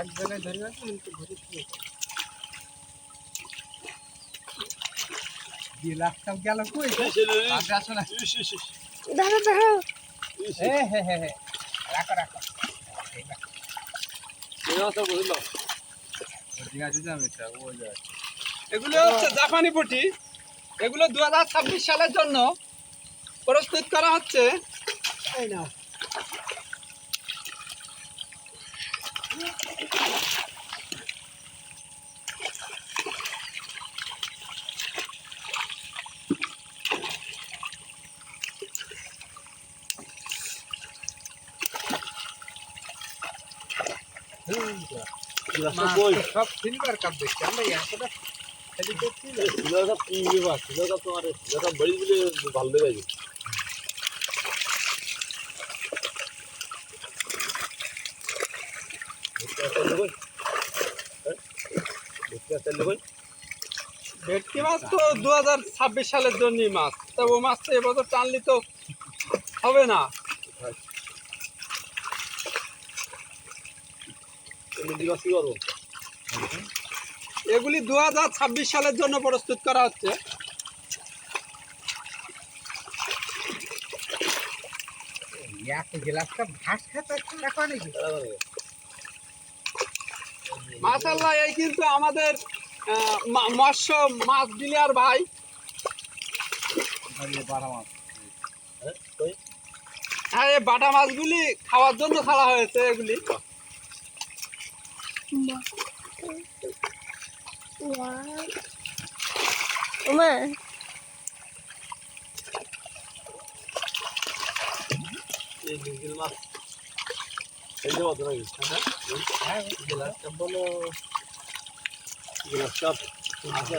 এক জায়গায় ধরে রাখো কিন্তু ঘুরে ফিরে গেল কই? আসো না। দাঁড়া দাঁড়া হে হে হে হে রাখো রাখো। আছে এগুলো হচ্ছে জাপানি পুঁটি। এগুলো দু হাজার ছাব্বিশ সালের জন্য প্রস্তুত করা হচ্ছে। এই না ভেটকি মাছ। তো দু হাজার ছাব্বিশ সালের জন্যই মাছ তা ও মাছ তো এবছর টানলে তো হবে না। এগুলি দু হাজার ছাব্বিশ সালের জন্য প্রস্তুত করা হচ্ছে। মাশাল্লাহ এই কিন্তু আমাদের মৎস্য মাছ ডিলার ভাই। হ্যাঁ এই বাটা মাছগুলি খাওয়ার জন্য ছাড়া হয়েছে এগুলি। Uma. Yılmaz. Elde adına yüz. Yılmaz. Yılmaz. Yılmaz. Yılmaz.